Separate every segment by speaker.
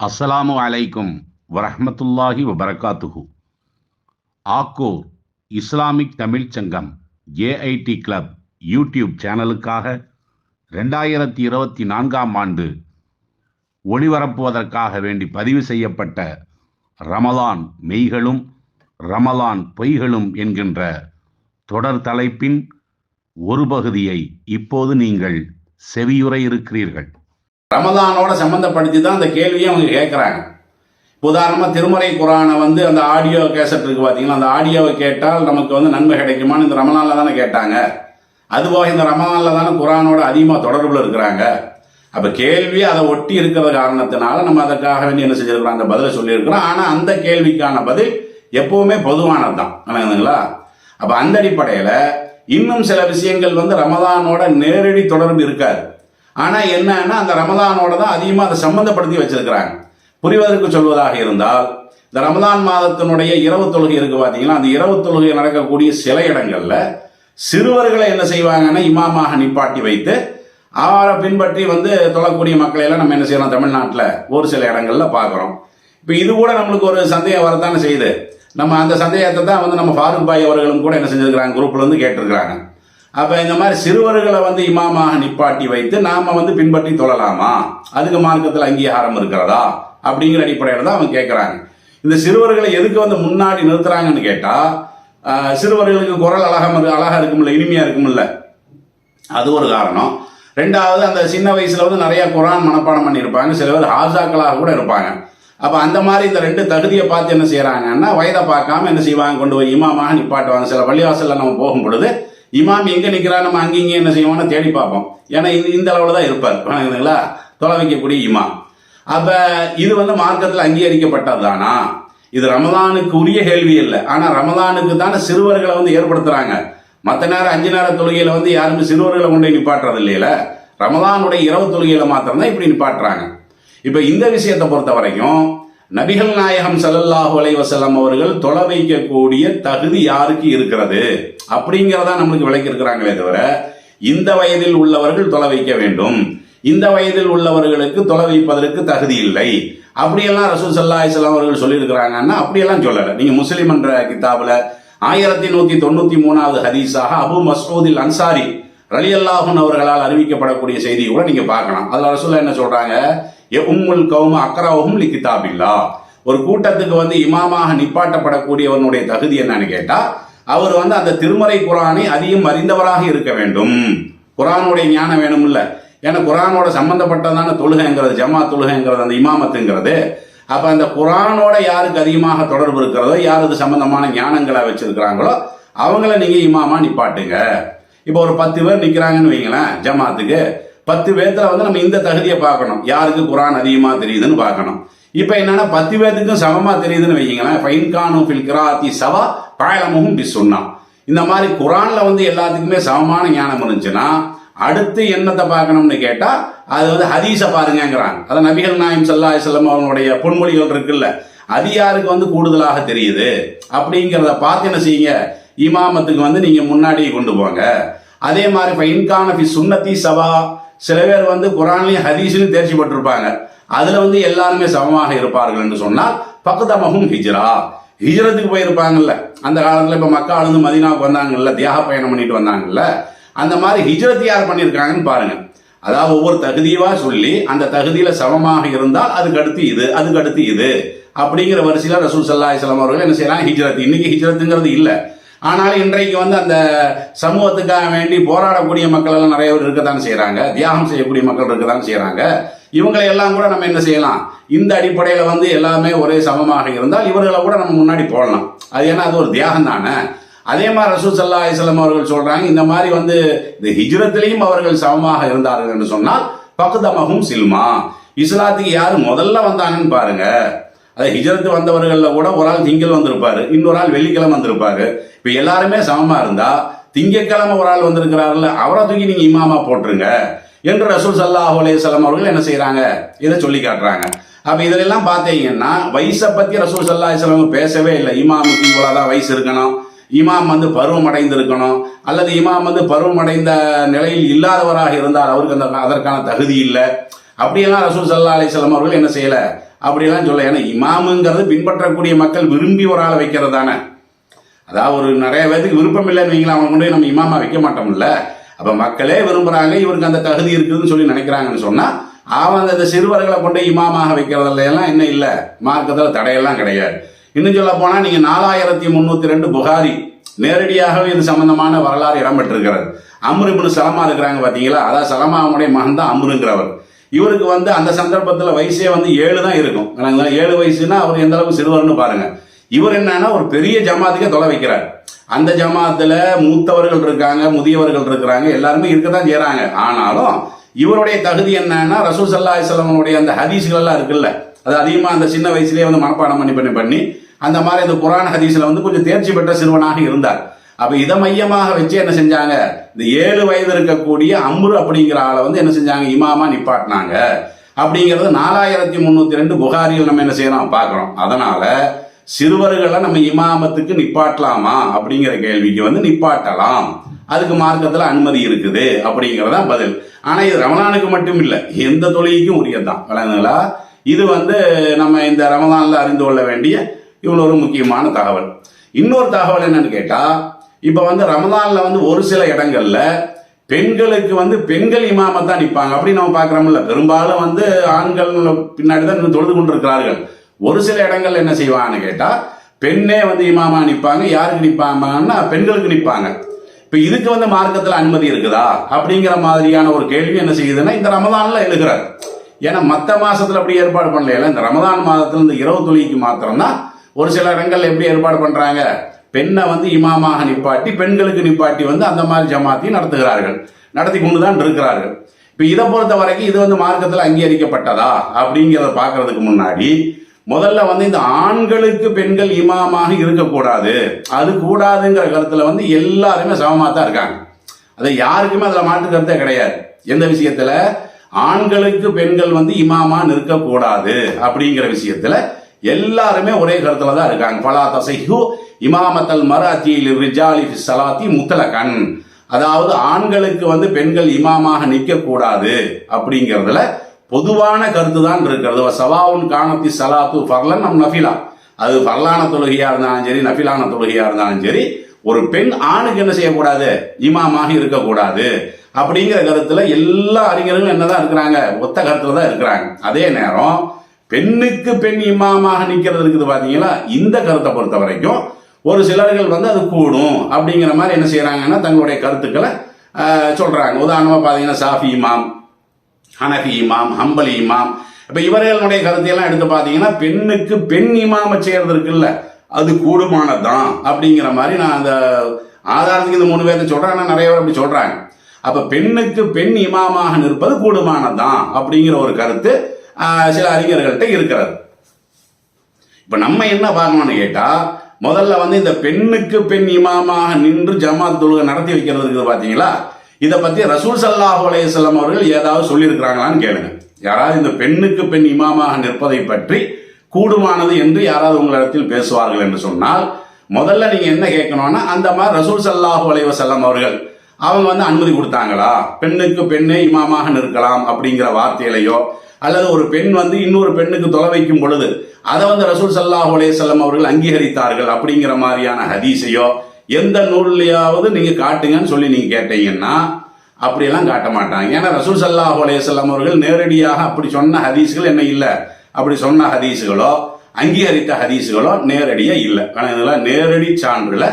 Speaker 1: அஸ்ஸலாமு அலைக்கும் வரஹமத்துல்லாஹி வபரகாத்துஹு. ஆக்கூர் இஸ்லாமிக் தமிழ் சங்கம் ஏஐடி கிளப் யூடியூப் சேனலுக்காக ரெண்டாயிரத்தி இருபத்தி நான்காம் ஆண்டு ஒளிபரப்புவதற்காக வேண்டி பதிவு செய்யப்பட்ட ரமலான் மெய்களும் ரமலான் பொய்களும் என்கின்ற தொடர் தலைப்பின் ஒரு பகுதியை இப்போது நீங்கள் செவியுற இருக்கிறீர்கள்.
Speaker 2: ரமதானோட சம்மந்தப்படுத்தி தான் அந்த கேள்வியை அவங்க கேட்குறாங்க உதாரணமாக திருமறை குரானை வந்து அந்த ஆடியோ கேசட் இருக்குது பார்த்தீங்களா அந்த ஆடியோவை கேட்டால் நமக்கு வந்து நன்மை கிடைக்குமான்னு இந்த ரமலானில் தானே கேட்டாங்க. அதுபோக இந்த ரமலானில் தானே குரானோட அதிகமாக தொடர்பில் இருக்கிறாங்க. அப்போ கேள்வி அதை ஒட்டி இருக்கிற காரணத்தினால நம்ம அதற்காக வேண்டி என்ன செஞ்சிருக்கிறோம்? அந்த பதிலை சொல்லியிருக்கிறோம். ஆனால் அந்த கேள்விக்கான பதில் எப்பவுமே பொதுவானது தான் என்னங்களா அப்போ அந்த அடிப்படையில் இன்னும் சில விஷயங்கள் வந்து ரமதானோட நேரடி தொடர்பு இருக்காது. ஆனால் என்னன்னா அந்த ரமதானோட தான் அதிகமாக அதை சம்மந்தப்படுத்தி வச்சிருக்கிறாங்க. புரிவதற்கு சொல்வதாக இருந்தால் இந்த ரமதான் மாதத்தினுடைய இரவு தொழுகை இருக்கு பார்த்தீங்கன்னா அந்த இரவு தொழுகை நடக்கக்கூடிய சில இடங்களில் சிறுவர்களை என்ன செய்வாங்கன்னா இமாமாக நிப்பாட்டி வைத்து அவரை பின்பற்றி வந்து தொழக்கூடிய மக்களை எல்லாம் நம்ம என்ன செய்யறோம் தமிழ்நாட்டில் ஒரு சில இடங்களில் பார்க்குறோம் இப்போ இது கூட நம்மளுக்கு ஒரு சந்தேகம் வரத்தானே செய்யுது. நம்ம அந்த சந்தேகத்தை தான் வந்து நம்ம ஃபாரூக் பாய் அவர்களும் கூட என்ன செஞ்சிருக்கிறாங்க குரூப்லேருந்து கேட்டிருக்கிறாங்க. அப்போ இந்த மாதிரி சிறுவர்களை வந்து இமாமாக நிப்பாட்டி வைத்து நாம் வந்து பின்பற்றி தொழலாமா? அதுக்கு மார்க்கத்தில் அங்கீகாரம் இருக்கிறதா? அப்படிங்கிற அடிப்படையில் தான் அவங்க கேட்குறாங்க இந்த சிறுவர்களை எதுக்கு வந்து முன்னாடி நிறுத்துறாங்கன்னு கேட்டால் சிறுவர்களுக்கு குரல் அழகம் அழகாக இருக்கும்ல இனிமையாக இருக்கும்ல அது ஒரு காரணம். ரெண்டாவது அந்த சின்ன வயசுல வந்து நிறைய குரான் மனப்பாடம் பண்ணியிருப்பாங்க. சில பேர் ஹாசாக்களாக கூட இருப்பாங்க. அப்போ அந்த மாதிரி இந்த ரெண்டு தகுதியை பார்த்து என்ன செய்கிறாங்கன்னா வயதை பார்க்காம என்ன செய்வாங்க? கொண்டு போய் இமாமாக நிப்பாட்டுவாங்க. சில பள்ளிவாசலில் நம்ம போகும் பொழுது இமாம் எங்க நிக்கிறா நம்ம அங்கிங்க என்ன செய்வோம்னா தேடி பார்ப்போம். ஏன்னா இந்த இந்த அளவுல தான் இருப்பார். வணங்குதுங்களா தொலை வைக்கக்கூடிய இமாம். அப்ப இது வந்து மார்க்கத்தில் அங்கீகரிக்கப்பட்டது தானா இது ரமதானுக்கு உரிய கேள்வி இல்லை. ஆனா ரமதானுக்கு தானே சிறுவர்களை வந்து ஏற்படுத்துறாங்க. மற்ற நேரம் அஞ்சு நேர தொழுகையில வந்து யாருமே சிறுவர்களை கொண்டு நிப்பாட்டுறது இல்லையில. ரமதானுடைய இரவு தொழுகையில மாத்திரம் தான் இப்படி நிப்பாட்டுறாங்க. இப்ப இந்த விஷயத்தை பொறுத்த வரைக்கும் நபிகள் நாயகம் சல்லல்லாஹு அலைஹி அவர்கள் தொலை வைக்கக்கூடிய தகுதி யாருக்கு இருக்கிறது? அப்படிங்கிறதா நம்மளுக்கு விளக்கி இருக்கிறாங்களே தவிர இந்த வயதில் உள்ளவர்கள் தொலை வைக்க வேண்டும். இந்த வயதில் உள்ளவர்களுக்கு தொலை வைப்பதற்கு தகுதி இல்லை. அப்படியெல்லாம் ரசூல் சல்லா அலிஸ்லாம் அவர்கள் சொல்லியிருக்கிறாங்கன்னா அப்படியெல்லாம் சொல்லலை. நீங்க முஸ்லீம் என்ற கிதாபுல ஆயிரத்தி நூத்தி தொண்ணூத்தி மூணாவது ஹதீஸாக அபு மஸ்ரூதில் அன்சாரி ரலி அல்லாஹன் அவர்களால் அறிவிக்கப்படக்கூடிய செய்தி கூட நீங்க பார்க்கலாம். அதில் ரசூல்லா என்ன சொல்றாங்க? எ உம்முல் கௌம அக்ரவஹும் லி கிதாபில்லா ஒரு கூட்டத்துக்கு வந்து இமாமாக நிப்பாட்டப்படக்கூடியவனுடைய தகுதி என்னன்னு கேட்டா அவர் வந்து அந்த திருமறை குரானை அதிகம் அறிந்தவராக இருக்க வேண்டும். குரானுடைய ஞானம் வேணும் இல்ல ஏன்னா குரானோட சம்பந்தப்பட்டதான தொழுகைங்கிறது ஜமா தொழுகைங்கிறது அந்த இமாமத்துங்கிறது அப்ப அந்த குரானோட யாருக்கு அதிகமாக தொடர்பு இருக்கிறதோ யார் இது சம்பந்தமான ஞானங்களை வச்சிருக்கிறாங்களோ அவங்கள நீங்க இமாமா நிப்பாட்டுங்க. இப்போ ஒரு பத்து பேர் நிக்கிறாங்கன்னு வைங்களேன் ஜமாத்துக்கு பத்து பேர்த்துல வந்து நம்ம இந்த தகுதியை பார்க்கணும். யாருக்கு குரான் அதிகமாக தெரியுதுன்னு பார்க்கணும். இப்போ என்னன்னா பத்து பேர்த்துக்கும் சமமாக தெரியுதுன்னு வைங்களேன் ஃபைன்கானு ஃபில் கிராத்தி சவா பாயலமுகும் பி சொன்னா. இந்த மாதிரி குரான்ல வந்து எல்லாத்துக்குமே சமமான ஞானம் இருந்துச்சுன்னா அடுத்து என்னத்தை பார்க்கணும்னு கேட்டால் அது வந்து ஹதீஸை பாருங்கிறாங்க அது நபிகள் நாயம் சல்லா செல்லம் அவங்களுடைய பொன்மொழிகள் இருக்குல்ல அது யாருக்கு வந்து கூடுதலாக தெரியுது? அப்படிங்கிறத பார்த்து என்ன செய்யுங்க? இமாமத்துக்கு வந்து நீங்கள் முன்னாடியே கொண்டு போங்க. அதே மாதிரி இப்போ இன்கான ஃபி சுன்னத்தி சபா சில பேர் வந்து குரான்லையும் ஹதீஸ்லையும் தேர்ச்சி பெற்றிருப்பாங்க அதுல வந்து எல்லாருமே சமமாக இருப்பார்கள் என்று சொன்னால் பக்கத்தமகும் ஹிஜ்ரா. ஹிஜ்ரத்துக்கு போயிருப்பாங்கல்ல. அந்த காலத்துல இப்ப மக்கா அழுந்து மதினாவுக்கு வந்தாங்கல்ல தியாக பயணம் பண்ணிட்டு வந்தாங்கல்ல. அந்த மாதிரி ஹிஜ்ரத் யார் பண்ணியிருக்காங்கன்னு பாருங்க. அதாவது ஒவ்வொரு தகுதியவா சொல்லி அந்த தகுதியில சமமாக இருந்தால் அதுக்கு அடுத்து இது அதுக்கு அடுத்து இது. அப்படிங்கிற வரிசையில ரசூல் சல்லாஹ் அவர்கள் என்ன செய்யறாங்க? ஹிஜ்ரத். இன்னைக்கு ஹிஜ்ரத்துங்கிறது இல்லை. ஆனால் இன்றைக்கு வந்து அந்த சமூகத்துக்காக வேண்டி போராடக்கூடிய மக்கள் எல்லாம் நிறைய பேர் இருக்கத்தான் செய்கிறாங்க தியாகம் செய்யக்கூடிய மக்கள் இருக்கத்தான் செய்கிறாங்க இவங்களை எல்லாம் கூட நம்ம என்ன செய்யலாம்? இந்த அடிப்படையில் வந்து எல்லாமே ஒரே சமமாக இருந்தால் இவர்களை கூட நம்ம முன்னாடி போடலாம். அது ஏன்னா அது ஒரு தியாகம் தானே? அதே மாதிரி ரசூல் சல்லா அலிஸ்லாம் அவர்கள் சொல்றாங்க இந்த மாதிரி வந்து இந்த ஹிஜ்ரத்திலையும் அவர்கள் சமமாக இருந்தார்கள் என்று சொன்னால் பக்குதமகும் சில்மா. இஸ்லாத்துக்கு யார் முதல்ல வந்தாங்கன்னு பாருங்க. அது ஹிஜரத்து வந்தவர்கள்ல கூட ஒரு ஆள் திங்கள் வந்திருப்பாரு இன்னொரு ஆள் வெள்ளிக்கிழமை வந்திருப்பாரு. இப்போ எல்லாருமே சமமாக இருந்தால் திங்கக்கிழமை ஒரு ஆள் வந்திருக்கிறாருல்ல அவரை தூக்கி நீங்கள் இமாமா போட்டுருங்க என்று ரசூல் சல்லாஹூ அலையம் அவர்கள் என்ன செய்கிறாங்க இதை சொல்லி காட்டுறாங்க. அப்போ இதிலெல்லாம் பார்த்தீங்கன்னா வயசை பற்றி ரசூல் சல்லா அலிஸ்லாம் பேசவே இல்லை. இமாமுக்கு இவ்வளோதான் வயசு இருக்கணும். இமாம் வந்து பருவம் அடைந்திருக்கணும். அல்லது இமாம் வந்து பருவம் அடைந்த நிலையில் இல்லாதவராக இருந்தால் அவருக்கு அந்த அதற்கான தகுதி இல்லை. அப்படியெல்லாம் ரசூல் சல்லா அலிஸ்லாம் அவர்கள் என்ன செய்யலை? அப்படிலாம் சொல்ல ஏன்னா இமாமுங்கிறது பின்பற்றக்கூடிய மக்கள் விரும்பி ஒரு ஆளை வைக்கிறது தானே அதாவது ஒரு நிறைய பேருக்கு விருப்பம் இல்லைன்னு வைங்களா அவங்க கொண்டு நம்ம இமாமா வைக்க மாட்டோம்ல. அப்ப மக்களே விரும்புறாங்க இவருக்கு அந்த தகுதி இருக்குதுன்னு சொல்லி நினைக்கிறாங்கன்னு சொன்னா அவன் அந்த சிறுவர்களை கொண்டு இமாமாக வைக்கிறதுல எல்லாம் என்ன இல்லை. மார்க்கத்தில் தடையெல்லாம் கிடையாது. இன்னும் சொல்ல போனா நீங்க நாலாயிரத்தி முன்னூத்தி ரெண்டு புகாரி நேரடியாகவே இது சம்பந்தமான வரலாறு இடம்பெற்றிருக்கிறது. அம்ரு இப்னு சலமா இருக்கிறாங்க பாத்தீங்களா? அதாவது சலமாவுடைய மகன் தான் அம்ருங்கிறவர். இவருக்கு வந்து அந்த சந்தர்ப்பத்தில் வயசே வந்து ஏழு தான் இருக்கும். ஏழு வயசுனா அவர் எந்த அளவுக்கு சிறுவர்னு பாருங்க. இவர் என்னன்னா ஒரு பெரிய ஜமாத்துக்கே தொலை வைக்கிறார். அந்த ஜமாத்துல மூத்தவர்கள் இருக்காங்க முதியவர்கள் இருக்கிறாங்க எல்லாருமே இருக்கத்தான் செய்யறாங்க ஆனாலும் இவருடைய தகுதி என்னன்னா ரசூல் சல்லா அலிஸ்லாமுடைய அந்த ஹதீஸ்கள் எல்லாம் இருக்குல்ல. அது அதிகமாக அந்த சின்ன வயசுலேயே வந்து மனப்பாடம் பண்ணி பண்ணி பண்ணி அந்த மாதிரி அந்த குரான் ஹதீஸ்ல வந்து கொஞ்சம் தேர்ச்சி பெற்ற சிறுவனாக இருந்தார். அப்ப இதை மையமாக வச்சு என்ன செஞ்சாங்க? இந்த ஏழு வயது இருக்கக்கூடிய அம்ரு அப்படிங்கிற ஆளை வந்து என்ன செஞ்சாங்க? இமாமா நிப்பாட்டினாங்க. அப்படிங்கிறது நாலாயிரத்தி முன்னூத்தி ரெண்டு புகாரியில் நம்ம என்ன செய்யறோம்? பார்க்குறோம். அதனால சிறுவர்களை நம்ம இமாமத்துக்கு நிப்பாட்டலாமா? அப்படிங்கிற கேள்விக்கு வந்து நிப்பாட்டலாம். அதுக்கு மார்க்கத்துல அனுமதி இருக்குது அப்படிங்கறதா பதில். ஆனா இது ரமலானுக்கு மட்டும் இல்லை எந்த தொழிலுக்கும் உரியதான் விளங்குங்களா இது வந்து நம்ம இந்த ரமலான்ல அறிந்து கொள்ள வேண்டிய இவ்வளவு ஒரு முக்கியமான தகவல். இன்னொரு தகவல் என்னன்னு கேட்டா இப்போ வந்து ரமதானில் வந்து ஒரு சில இடங்கள்ல பெண்களுக்கு வந்து பெண்கள் இமாம தான் நிற்பாங்க அப்படி நம்ம பார்க்குறோம்ல பெரும்பாலும் வந்து ஆண்கள் பின்னாடி தான் நின்னு தொழுது கொண்டிருக்கிறார்கள். ஒரு சில இடங்கள்ல என்ன செய்வான்னு கேட்டால் பெண்ணே வந்து இமாமா நிற்பாங்க யாருக்கு நிற்பாங்கன்னா பெண்களுக்கு நிற்பாங்க இப்போ இதுக்கு வந்து மார்க்கத்தில் அனுமதி இருக்குதா? அப்படிங்கிற மாதிரியான ஒரு கேள்வி என்ன செய்யுதுன்னா இந்த ரமதானில் எழுகிறார். ஏன்னா மற்ற மாசத்துல அப்படி ஏற்பாடு பண்ணல இந்த ரமதான் மாதத்துல இந்த இரவு தொழிலுக்கு மாத்திரம்தான் ஒரு சில இடங்கள்ல எப்படி ஏற்பாடு பண்றாங்க? பெண்ணை வந்து இமாமாக நிப்பாட்டி பெண்களுக்கு நிப்பாட்டி வந்து அந்த மாதிரி ஜமாத்தையும் நடத்துகிறார்கள். நடத்தி கொண்டு தான் இருக்கிறார்கள். இப்போ இதை பொறுத்த வரைக்கும் இது வந்து மார்க்கத்தில் அங்கீகரிக்கப்பட்டதா அப்படிங்கிறத பார்க்கறதுக்கு முன்னாடி முதல்ல வந்து இந்த ஆண்களுக்கு பெண்கள் இமாமாக இருக்கக்கூடாது. அது கூடாதுங்கிற கருத்தில் வந்து எல்லாருமே சமமாக தான் இருக்காங்க. அது யாருக்குமே அதில் மாற்று கருத்தே கிடையாது. எந்த விஷயத்தில்? ஆண்களுக்கு பெண்கள் வந்து இமாமா நிற்கக்கூடாது அப்படிங்கிற விஷயத்தில் எல்லாருமே ஒரே கருத்துல தான் இருக்காங்க. பலா தசைஹு இமாமத்தல் மராத்தியில் ரிஜாலி சலாத்தி முத்தலகன். அதாவது ஆண்களுக்கு வந்து பெண்கள் இமாமாக நிற்கக்கூடாது அப்படிங்கிறதுல பொதுவான கருத்து தான் இருக்கிறது சவாவுன் காணத்தி சலாத்து ஃபர்லன் நம் நஃபிலா. அது ஃபர்லான தொழுகையா இருந்தாலும் சரி நஃபிலான தொழுகையா இருந்தாலும் சரி ஒரு பெண் ஆணுக்கு என்ன செய்யக்கூடாது? இமாமாக இருக்கக்கூடாது. அப்படிங்கிற கருத்துல எல்லா அறிஞர்களும் என்னதான் இருக்கிறாங்க? ஒத்த கருத்துல தான் இருக்கிறாங்க. அதே நேரம் பெண்ணுக்கு பெண் இமாமாக நிற்கிறது இருக்குது பார்த்தீங்களா இந்த கருத்தை பொறுத்த வரைக்கும் ஒரு சிலர்கள் வந்து அது கூடும் அப்படிங்கிற மாதிரி என்ன செய்கிறாங்கன்னா தங்களுடைய கருத்துக்களை சொல்கிறாங்க உதாரணமாக பார்த்தீங்கன்னா சாஃபி இமாம் ஹனஃபி இமாம் ஹம்பலி இமாம். இப்போ இவர்களுடைய கருத்தையெல்லாம் எடுத்து பார்த்தீங்கன்னா பெண்ணுக்கு பெண் இமாம செய்கிறதுக்குல்ல இருக்குல்ல அது கூடுமானதான் அப்படிங்கிற மாதிரி நான் அந்த ஆதாரத்துக்கு இந்த மூணு பேர்த்த சொல்கிறேன் நிறைய பேர் அப்படி சொல்கிறாங்க அப்போ பெண்ணுக்கு பெண் இமாமாக நிற்பது கூடுமானதான் அப்படிங்கிற ஒரு கருத்து சில அறிஞர்கள்ட்ட இருக்கிறது. இப்போ நம்ம என்ன பார்க்கணும்னு கேட்டால் முதல்ல வந்து இந்த பெண்ணுக்கு பெண் இமாமாக நின்று ஜமாத் தொழுகை நடத்தி வைக்கிறதுக்கு பார்த்தீங்களா இதை பற்றி ரசூல் சல்லாஹ் அலையம் அவர்கள் ஏதாவது சொல்லியிருக்கிறாங்களான்னு கேளுங்க. யாராவது இந்த பெண்ணுக்கு பெண் இமாமாக நிற்பதை பற்றி கூடுமானது என்று யாராவது உங்களிடத்தில் பேசுவார்கள் என்று சொன்னால் முதல்ல நீங்க என்ன கேட்கணும்னா அந்த மாதிரி ரசூல் சல்லாஹூ அலைவசல்லம் அவர்கள் அவங்க வந்து அனுமதி கொடுத்தாங்களா? பெண்ணுக்கு பெண்ணே இமாமாக நிற்கலாம் அப்படிங்கிற வார்த்தையிலையோ அல்லது ஒரு பெண் வந்து இன்னொரு பெண்ணுக்கு தொலை வைக்கும் பொழுது அதை வந்து ரசூல் சல்லாஹ் அலேசல்லம் அவர்கள் அங்கீகரித்தார்கள் அப்படிங்கிற மாதிரியான ஹதீஸையோ எந்த நூல்லையாவது நீங்கள் காட்டுங்கன்னு சொல்லி நீங்கள் கேட்டீங்கன்னா அப்படியெல்லாம் காட்ட மாட்டாங்க. ஏன்னா ரசூல் சல்லாஹ் அலையம் அவர்கள் நேரடியாக அப்படி சொன்ன ஹதீஸ்கள் என்ன இல்லை? அப்படி சொன்ன ஹதீஸுகளோ அங்கீகரித்த ஹதீஸுகளோ நேரடியாக இல்லை. ஆனால் இதெல்லாம் நேரடி சான்றில்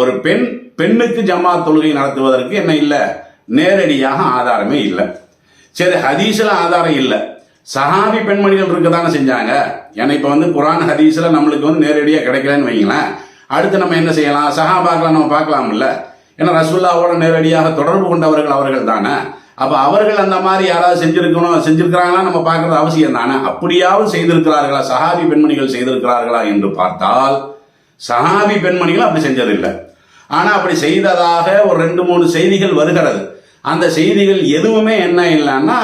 Speaker 2: ஒரு பெண் பெண்ணுக்கு ஜமாத் தொழுகை நடத்துவதற்கு என்ன இல்லை? நேரடியாக ஆதாரமே இல்லை. சரி ஹதீஸில் ஆதாரம் இல்லை. சஹாபி பெண்மணிகள் இருக்க தானே செஞ்சாங்க? ஏன்னா இப்போ வந்து குரான் ஹதீஸில் நம்மளுக்கு வந்து நேரடியாக கிடைக்கலன்னு வைங்களேன். அடுத்து நம்ம என்ன செய்யலாம்? சஹாபாக்களை நம்ம பார்க்கலாம்ல. ஏன்னா ரசுல்லாவோட நேரடியாக தொடர்பு கொண்டவர்கள் அவர்கள் தானே. அப்போ அவர்கள் அந்த மாதிரி யாராவது செஞ்சிருக்கணும் செஞ்சிருக்கிறாங்களா? நம்ம பார்க்கறது அவசியம் தானே. அப்படியாவது செய்திருக்கிறார்களா? சஹாபி பெண்மணிகள் செய்திருக்கிறார்களா என்று பார்த்தால் சஹாபி பெண்மணிகள் அப்படி செஞ்சதில்லை. ஆனால் அப்படி செய்ததாக ஒரு ரெண்டு மூணு செய்திகள் வருகிறது. அந்த செய்திகள் எதுவுமே என்ன இல்லைன்னா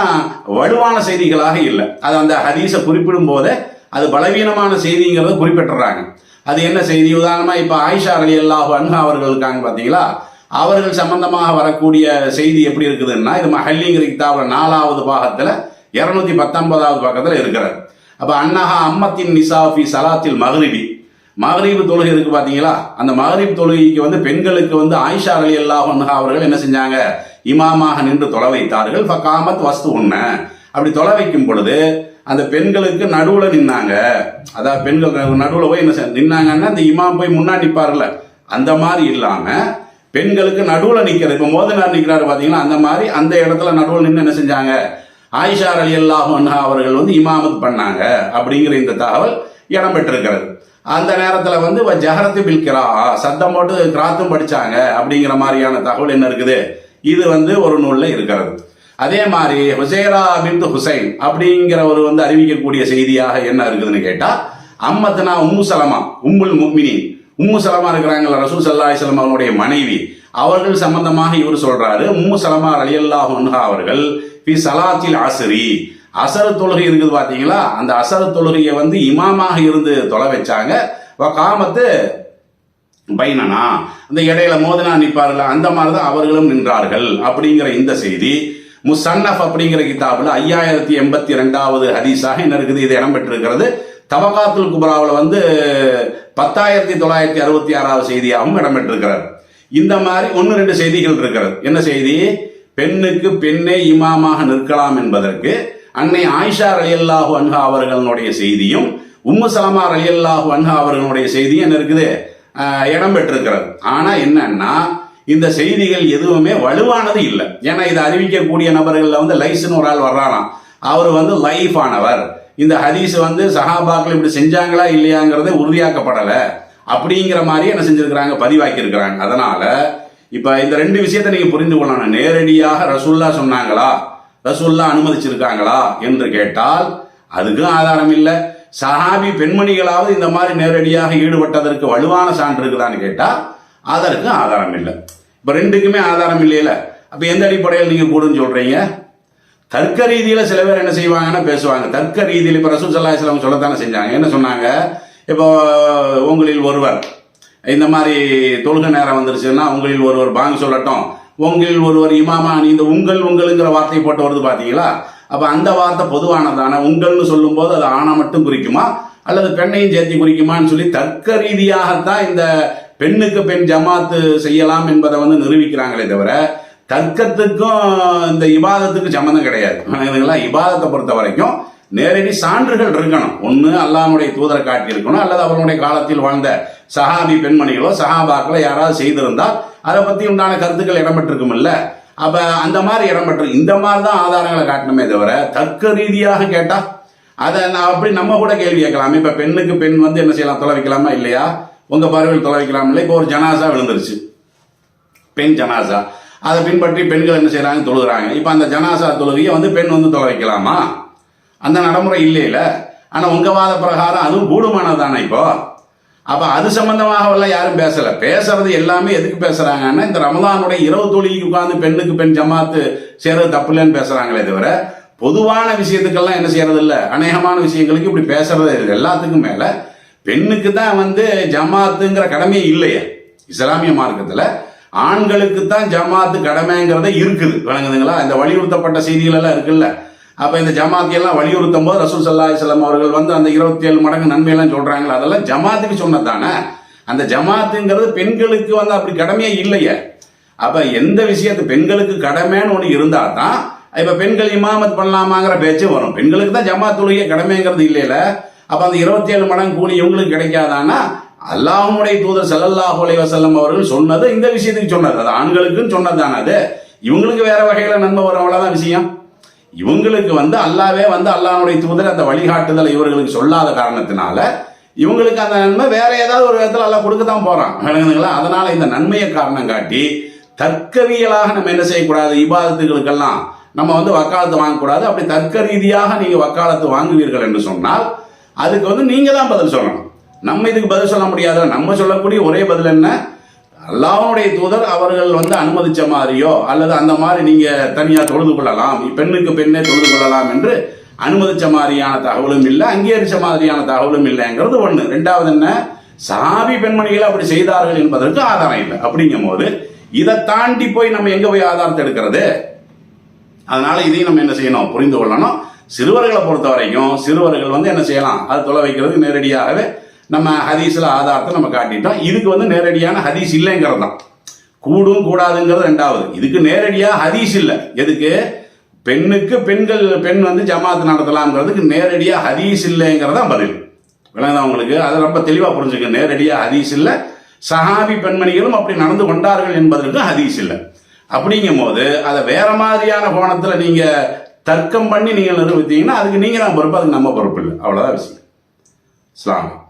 Speaker 2: வலுவான செய்திகளாக இல்லை. அது அந்த ஹதீஸை குறிப்பிடும் போதே அது பலவீனமான செய்திங்கிறத குறிப்பிட்டுறாங்க. அது என்ன செய்தி? உதாரணமாக இப்போ ஆயிஷா அலி அல்லாஹு அன்ஹா அவர்கள் இருக்காங்க பார்த்தீங்களா? அவர்கள் சம்பந்தமாக வரக்கூடிய செய்தி எப்படி இருக்குதுன்னா இது மஹல்லிங்கிற கிதாபுல நாலாவது பாகத்தில் இரநூத்தி பத்தொன்பதாவது பக்கத்தில் இருக்கிறார் அப்போ அன்னஹா அம்மத்தின் நிசாஃபி சலாத்தில் மஹ்ரிபி. மகரீப் தொழுகை இருக்கு பாத்தீங்களா? அந்த மகரீப் தொழுகைக்கு வந்து பெண்களுக்கு வந்து ஆயிஷா அலி அல்லாஹ் அவர்கள் என்ன செஞ்சாங்க? இமாமாக நின்று தொலை வைத்தார்கள். பக்காமத் வஸ்து உண்மை அப்படி தொலை வைக்கும் பொழுது அந்த பெண்களுக்கு நடுவுல நின்னாங்க. அதாவது பெண்கள் நடுவுல போய் என்ன நின்னாங்கன்னா அந்த இமாம் போய் முன்னாடி நிற்பார்ல அந்த மாதிரி இல்லாம பெண்களுக்கு நடுவுல நிக்கிறது. இப்ப மோதனார் நிக்கிறாரு பாத்தீங்களா? அந்த மாதிரி அந்த இடத்துல நடுவுல நின்று என்ன செஞ்சாங்க? ஆயிஷா அலி அல்லாஹு அவர்கள் வந்து இமாமத் பண்ணாங்க. அப்படிங்கிற இந்த தகவல் இடம் பெற்றிருக்கிறது. அந்த நேரத்துல வந்து வ ஜஹரத்து பில் கிரா சத்தம் போட்டு கிராத்தும் படிச்சாங்க அப்படிங்கிற மாதிரியான தகவல் என்ன இருக்குது? இது வந்து ஒரு நூல்ல இருக்கிறது. அதே மாதிரி ஹுசேரா பின் ஹுசைன் அப்படிங்கிறவர் வந்து அறிவிக்கக்கூடிய செய்தியாக என்ன இருக்குதுன்னு கேட்டா அம்மத்னா உம்மு சலமா உம்முல் முக்மினி உம்மு சலமா இருக்கிறாங்கல்ல ரசூல் சல்லா அலிஸ்லாம் அவருடைய மனைவி. அவர்கள் சம்பந்தமாக இவர் சொல்றாரு உம்மு சலமா அலியல்லாஹ் அன்ஹா அவர்கள் பி சலாத்தில் ஆசிரி அசரு தொழுகை இருக்குது பார்த்தீங்களா அந்த அசரு தொழுகையை வந்து இமாமாக இருந்து தொலை வச்சாங்க. காமத்து பைனனா இந்த இடையில மோதனா நிற்பார்கள் அந்த மாதிரி தான் அவர்களும் நின்றார்கள் அப்படிங்கிற இந்த செய்தி. முசன்னஃப் அப்படிங்கிற கிதாபில் ஐயாயிரத்தி எண்பத்தி ரெண்டாவது ஹதீஸாக என்ன இருக்குது? இது இடம்பெற்றிருக்கிறது தவகாத்துல் குபராவில் வந்து பத்தாயிரத்தி தொள்ளாயிரத்தி அறுபத்தி ஆறாவது செய்தியாகவும் இடம்பெற்றிருக்கிறது இந்த மாதிரி ஒன்று ரெண்டு செய்திகள் இருக்கிறது. என்ன செய்தி? பெண்ணுக்கு பெண்ணே இமாமாக நிற்கலாம் என்பதற்கு அன்னை ஆயிஷா ரலியல்லாஹு அன்ஹா அவர்களுடைய செய்தியும் உம்மு சலமா ரலியல்லாஹு அன்ஹா அவர்களுடைய செய்தியும் என்ன இருக்குது? இடம் பெற்றிருக்கிறது. ஆனா என்னன்னா இந்த செய்திகள் எதுவுமே வலுவானது இல்லை. ஏன்னா இதை அறிவிக்கக்கூடிய நபர்களில் வந்து லைஸ்னு ஒரு ஆள் வர்றாராம். அவர் வந்து லைஃப் ஆனவர். இந்த ஹதீஸ் வந்து சஹாபாக்கள் இப்படி செஞ்சாங்களா இல்லையாங்கிறதே உறுதியாக்கப்படலை. அப்படிங்கிற மாதிரி என்ன செஞ்சிருக்கிறாங்க பதிவாக்கி இருக்கிறாங்க அதனால இப்ப இந்த ரெண்டு விஷயத்தை நீங்க புரிந்து கொள்ளணும். நேரடியாக ரசுல்லா சொன்னாங்களா? ரசூல்லா அனுமதிச்சிருக்காங்களா என்று கேட்டால் அதுக்கும் ஆதாரம் இல்லை சஹாபி பெண்மணிகளாவது இந்த மாதிரி நேரடியாக ஈடுபட்டதற்கு வலுவான சான்று இருக்குதான்னு கேட்டா அதற்கும் ஆதாரம் இல்லை இப்ப ரெண்டுக்குமே ஆதாரம் இல்லையில. அப்ப எந்த அடிப்படையில் நீங்க கூடுன்னு சொல்றீங்க? தர்க்க ரீதியில சில பேர் என்ன செய்வாங்கன்னா பேசுவாங்க. தர்க்க ரீதியில் இப்ப ரசூல் சல்லா இஸ்லாம் சொல்லத்தானே செஞ்சாங்க. என்ன சொன்னாங்க? இப்போ உங்களில் ஒருவர் இந்த மாதிரி தொழுகை நேரம் வந்துருச்சுன்னா உங்களில் ஒருவர் பாங்க சொல்லட்டும். உங்கள் ஒருவர் இமாமா இந்த உங்கள் உங்களுங்கிற வார்த்தை போட்டு வருது பாத்தீங்களா? அப்ப அந்த வார்த்தை பொதுவானதான? உங்கள்னு சொல்லும்போது அது ஆணை மட்டும் குறிக்குமா? அல்லது பெண்ணையும் சேர்த்து குறிக்குமான்னு சொல்லி தர்க்க ரீதியாகத்தான் இந்த பெண்ணுக்கு பெண் ஜமாத்து செய்யலாம் என்பதை வந்து நிரூபிக்கிறாங்களே தவிர தர்க்கத்துக்கும் இந்த இபாதத்துக்கும் சம்மந்தம் கிடையாது. இபாதத்தை பொறுத்த வரைக்கும் நேரடி சான்றுகள் இருக்கணும். ஒன்று அல்லாமுடைய தூதரை காட்டி இருக்கணும் அல்லது அவர்களுடைய காலத்தில் வாழ்ந்த சஹாபி பெண்மணிகளோ சஹாபாக்களோ யாராவது செய்திருந்தால் அதை பற்றி உண்டான கருத்துக்கள் இடம்பெற்றிருக்கும் இல்லை. அப்போ அந்த மாதிரி இடம்பெற்று இந்த மாதிரி தான் ஆதாரங்களை காட்டணுமே தவிர தர்க்க ரீதியாக கேட்டால் அதை நான் அப்படி நம்ம கூட கேள்வி கேட்கலாம். இப்போ பெண்ணுக்கு பெண் வந்து என்ன செய்யலாம் தொலை வைக்கலாமா இல்லையா? உங்கள் பார்வையில் தொலை வைக்கலாம் இல்லை இப்போ ஒரு ஜனாசா விழுந்துருச்சு. பெண் ஜனாசா. அதை பின்பற்றி பெண்கள் என்ன செய்கிறாங்க தொழுகிறாங்க. இப்போ அந்த ஜனாசா தொழுகையை வந்து பெண் வந்து தொலை வைக்கலாமா அந்த நடைமுறை இல்லையில. ஆனா உங்க வாத பிரகாரம் அதுவும் கூடுமானது தானே இப்போ? அப்ப அது சம்பந்தமாகவெல்லாம் யாரும் பேசல. பேசுறது எல்லாமே எதுக்கு பேசுறாங்கன்னா இந்த ரமலானுடைய இரவு தொழிலுக்கு உட்கார்ந்து பெண்ணுக்கு பெண் ஜமாத்து செய்யறது தப்பு இல்லைன்னு பேசுறாங்களே தவிர பொதுவான விஷயத்துக்கெல்லாம் என்ன செய்யறது இல்லை அநேகமான விஷயங்களுக்கு இப்படி பேசுறது இல்லை. எல்லாத்துக்கும் மேல பெண்ணுக்கு தான் வந்து ஜமாத்துங்கிற கடமையே இல்லையே. இஸ்லாமிய மார்க்கத்துல ஆண்களுக்கு தான் ஜமாத்து கடமைங்கிறதே இருக்குது. வழங்குதுங்களா இந்த வலியுறுத்தப்பட்ட செய்திகள் எல்லாம் இருக்குல்ல. அப்ப இந்த ஜமாத்தி எல்லாம் வலியுறுத்தும் போது ரசூல் சல்லா இஸ்லாம் அவர்கள் வந்து அந்த இருபத்தி ஏழு மடங்கு நன்மை எல்லாம் சொல்றாங்களா அதெல்லாம் ஜமாத்துக்கு சொன்னதானே அந்த ஜமாத்துங்கிறது பெண்களுக்கு வந்து அப்படி கடமையே இல்லையே. அப்ப எந்த விஷயத்து பெண்களுக்கு கடமைன்னு ஒண்ணு இருந்தா தான் இப்ப பெண்கள் இமாமத் பண்ணலாமாங்கிற பேச்சு வரும். பெண்களுக்கு தான் ஜமாத்துடைய கடமைங்கிறது இல்லையில. அப்ப அந்த இருபத்தி ஏழு மடங்கு கூலி இவங்களுக்கு கிடைக்காதானா அல்லாஹ்வுடைய தூதர் சல்லல்லாஹு அலைவசல்லம் அவர்கள் சொன்னது இந்த விஷயத்துக்கு சொன்னது. அது ஆண்களுக்குன்னு சொன்னதுதானே அது. இவங்களுக்கு வேற வகையில நன்மை வரும். அவ்வளவுதான் விஷயம். இவங்களுக்கு வந்து அல்லாவே வந்து அல்லாவுடைய தூதர் அந்த வழிகாட்டுதலை இவர்களுக்கு சொல்லாத காரணத்தினால இவங்களுக்கு அந்த நன்மை வேற ஏதாவது ஒரு விதத்தில் அல்லாஹ் கொடுக்க தான் போறான். விளங்குதுங்களா? அதனால இந்த நன்மையை காரணம் காட்டி தர்க்கவியலாக நம்ம என்ன செய்யக்கூடாது? இபாதத்துகளுக்கெல்லாம் நம்ம வந்து வக்காலத்து வாங்கக்கூடாது. அப்படி தர்க்க ரீதியாக நீங்க வக்காலத்து வாங்குவீர்கள் என்று சொன்னால் அதுக்கு வந்து நீங்க தான் பதில் சொல்லணும். நம்ம இதுக்கு பதில் சொல்ல முடியாது நம்ம சொல்லக்கூடிய ஒரே பதில் என்ன? அல்லாவுடைய தூதர் அவர்கள் வந்து அனுமதிச்ச மாதிரியோ அல்லது அந்த மாதிரி நீங்க தனியா தொழுது கொள்ளலாம் பெண்ணுக்கு பெண்ணே தொழுது கொள்ளலாம் என்று அனுமதிச்ச மாதிரியான தகவலும் இல்லை அங்கீகரிச்ச மாதிரியான தகவலும் இல்லைங்கிறது ஒண்ணு. ரெண்டாவது என்ன? சாவி பெண்மணிகள் அப்படி செய்தார்கள் என்பதற்கு ஆதாரம் இல்லை. அப்படிங்கும் போது இதை தாண்டி போய் நம்ம எங்க போய் ஆதாரத்தை எடுக்கிறது? அதனால இதையும் நம்ம என்ன செய்யணும்? புரிந்து கொள்ளணும். சிறுவர்களை பொறுத்த வரைக்கும் சிறுவர்கள் வந்து என்ன செய்யலாம்? அது தொலை வைக்கிறதுக்கு நேரடியாகவே நம்ம ஹதீஸில் ஆதாரத்தை நம்ம காட்டிட்டோம். இதுக்கு வந்து நேரடியான ஹதீஸ் இல்லைங்கிறது தான். கூடும் கூடாதுங்கிறது ரெண்டாவது. இதுக்கு நேரடியாக ஹதீஸ் இல்லை. எதுக்கு? பெண்ணுக்கு பெண்கள் பெண் வந்து ஜமாத்து நடத்தலாம்ங்கிறதுக்கு நேரடியாக ஹதீஸ் இல்லைங்கிறதா பதில். விளங்குதான் உங்களுக்கு? அதை ரொம்ப தெளிவாக புரிஞ்சுக்க நேரடியாக ஹதீஸ் இல்லை. சஹாபி பெண்மணிகளும் அப்படி நடந்து கொண்டார்கள் என்பதற்கு ஹதீஸ் இல்லை. அப்படிங்கும் போது அதை வேற மாதிரியான கோணத்தில் நீங்க தர்க்கம் பண்ணி நீங்கள் நிரூபித்தீங்கன்னா அதுக்கு நீங்க தான் பொறுப்பு. அதுக்கு நம்ம பொறுப்பு இல்லை. அவ்வளோதான் விஷயம். இஸ்லாம்.